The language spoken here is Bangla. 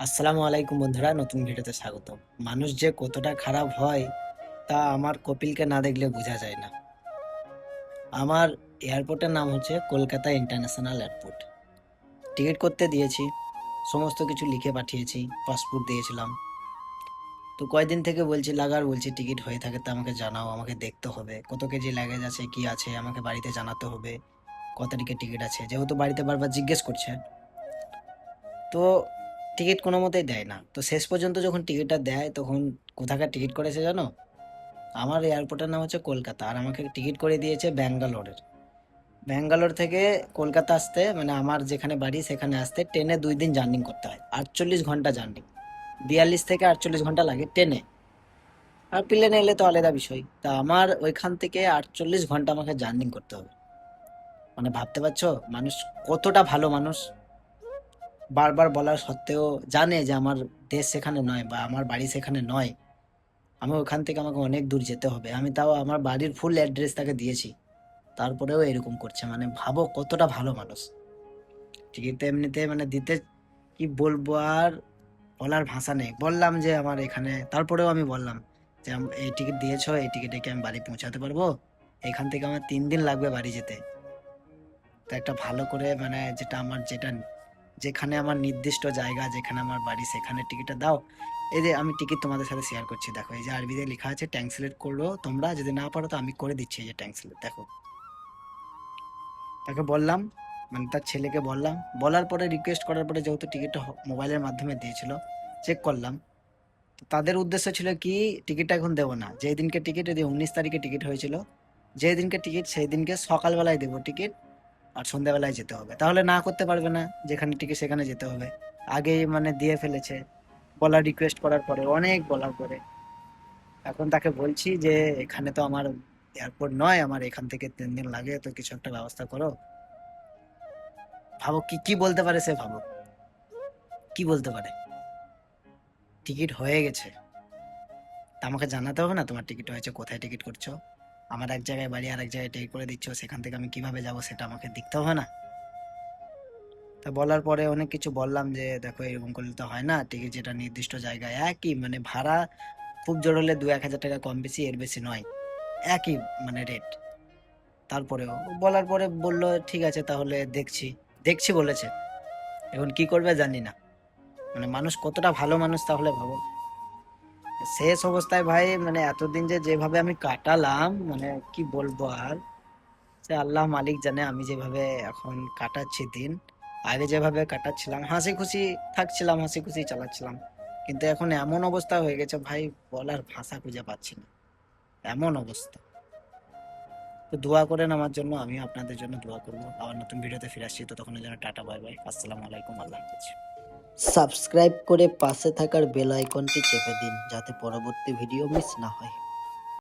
আসসালামু আলাইকুম বন্ধুরা, নতুন ভিডিওতে স্বাগত মানুষ যে কতটা খারাপ হয়, তা আমার কপিলকে না দেখলে বোঝা যায় না। আমার এয়ারপোর্টের নাম হচ্ছে কলকাতা ইন্টারন্যাশনাল এয়ারপোর্ট। টিকিট করতে দিয়েছি, সমস্ত কিছু লিখে পাঠিয়েছি, পাসপোর্ট দিয়েছিলাম। তো কয়দিন থেকে বলছি, লাগার, বলছি, টিকিট হয়ে থাকে, তো আমাকে জানাও, আমাকে দেখতে হবে। কত কেজি লাগেজ আছে, কি আছে, আমাকে বাড়িতে জানাতে হবে কত টিকিট আছে? যেহেতু বাড়িতে বারবার জিজ্ঞেস করছে। তো টিকিট কোনো মতেই দেয় না। তো শেষ পর্যন্ত যখন টিকিটটা দেয়, তখন কোথাকার টিকিট করেছে জানো? আমার এয়ারপোর্টের নাম হচ্ছে কলকাতা, আর আমাকে টিকিট করে দিয়েছে ব্যাঙ্গালোরের। ব্যাঙ্গালোর থেকে কলকাতা আসতে মানে আমার যেখানে বাড়ি সেখানে আসতে ট্রেনে দুই দিন জার্নি করতে হয়, আটচল্লিশ ঘণ্টা জার্নি। বিয়াল্লিশ থেকে আটচল্লিশ ঘণ্টা লাগে ট্রেনে। আর প্লেনে এলে তো আলাদা বিষয়। তা আমার ওইখান থেকে আটচল্লিশ ঘণ্টা আমাকে জার্নি করতে হবে। মানে ভাবতে পারছ? মানুষ কতটা ভালো মানুষ? বারবার বলার সত্ত্বেও জানে যে আমার দেশ সেখানে নয় বা আমার বাড়ি সেখানে নয়। আমি ওখান থেকে আমাকে অনেক দূর যেতে হবে। আমি তাও আমার বাড়ির ফুল অ্যাড্রেস তাকে দিয়েছি। তারপরেও এরকম করছে। মানে ভাবো কতটা ভালো মানুষ। টিকিট এমনিতে মানে দিতে কি বলব আর বলার ভাষা নেই। বললাম যে আমার এখানে, তারপরেও আমি বললাম যে এই টিকিট দিয়েছ, এই টিকিটে কি আমি বাড়ি পৌঁছাতে পারব? এখান থেকে আমার তিন দিন লাগবে বাড়ি যেতে। তো একটা ভালো করে মানে যেটা আমার যেটা যেখানে আমার নির্দিষ্ট জায়গা, যেখানে আমার বাড়ি, সেখানে টিকিটটা দাও। এই যে আমি টিকিট তোমাদের সাথে শেয়ার করছি, দেখো, এই যে আরবিতে লেখা আছে ট্যাঙ্কসিলেট করল তোমরা, যদি না পারো তো আমি করে দিচ্ছি এই যে ট্যাঙ্কসিলেট দেখো। তাকে বললাম মানে তার ছেলেকে বললাম, বলার পরে রিকোয়েস্ট করার পরে যেহেতু টিকিটটা মোবাইলের মাধ্যমে দিয়েছিল চেক করলাম। তাদের উদ্দেশ্য ছিল কি টিকিটটা এখন দেবো না। যেই দিনকে টিকিট দিয়ে উনিশ তারিখে টিকিট হয়েছিল, যেই দিনকে টিকিট সেই দিনকে সকালবেলায় দেবো টিকিট আর সন্ধ্যাবেলায় যেতে হবে। তাহলে না করতে পারবে না, যেখানে টিকিট সেখানে যেতে হবে। আগেই মানে দিয়ে ফেলেছে। বলার রিকোয়েস্ট করার পরে, অনেক বলার পরে। এখন তাকে বলছি যে, এখানে তো আমার এয়ারপোর্ট নয়, আমার এখান থেকে তিন দিন লাগে, তো কিছু একটা ব্যবস্থা করো। ভাবো কি কি বলতে পারে সে ভাবো কি বলতে পারে? টিকিট হয়ে গেছে। আমাকে জানাতে হবে না তোমার টিকিট হয়েছে, কোথায় টিকিট করছ? আমার এক জায়গায় বাড়ি আর এক জায়গায় টিকিট করে দিচ্ছ, সেখান থেকে আমি কীভাবে যাব সেটা আমাকে দেখতে হবে না। তা বলার পরে অনেক কিছু বললাম যে, দেখো, এরকম করলে তো হয় না। টিকিট যেটা নির্দিষ্ট জায়গায় একই মানে ভাড়া খুব জোর হলে দু এক হাজার টাকা কম বেশি, এর বেশি নয়। একই মানে রেট তারপরেও বলার পরে বলল, ঠিক আছে, তাহলে দেখছি। দেখছি বলেছে। এখন কি করবে জানি না। মানে মানুষ কতটা ভালো মানুষ তাহলে ভাবো। শেষ অবস্থায় ভাই মানে এতদিন যে যেভাবে আমি কাটালাম মানে কি বলব আর? সে আল্লাহ মালিক জানে আমি যেভাবে এখন কাটাচ্ছি দিন। আগে যেভাবে কাটাচ্ছিলাম হাসি খুশি থাকছিলাম হাসি খুশি চালাচ্ছিলাম। কিন্তু এখন এমন অবস্থা হয়ে গেছে ভাই, বলার ভাষা খুঁজে পাচ্ছি না। এমন অবস্থা। তো দোয়া করেন আমার জন্য আমি আপনাদের জন্য দোয়া করব। আবার নতুন ভিডিওতে ফিরে আসছি তো তখন জন্য টাটা, বাই বাই। আসসালামু আলাইকুম, আল্লাহ হাফেজ। সাবস্ক্রাইব করে পাশে থাকার বেল আইকনটি চেপে দিন যাতে পরবর্তী ভিডিও মিস না হয়।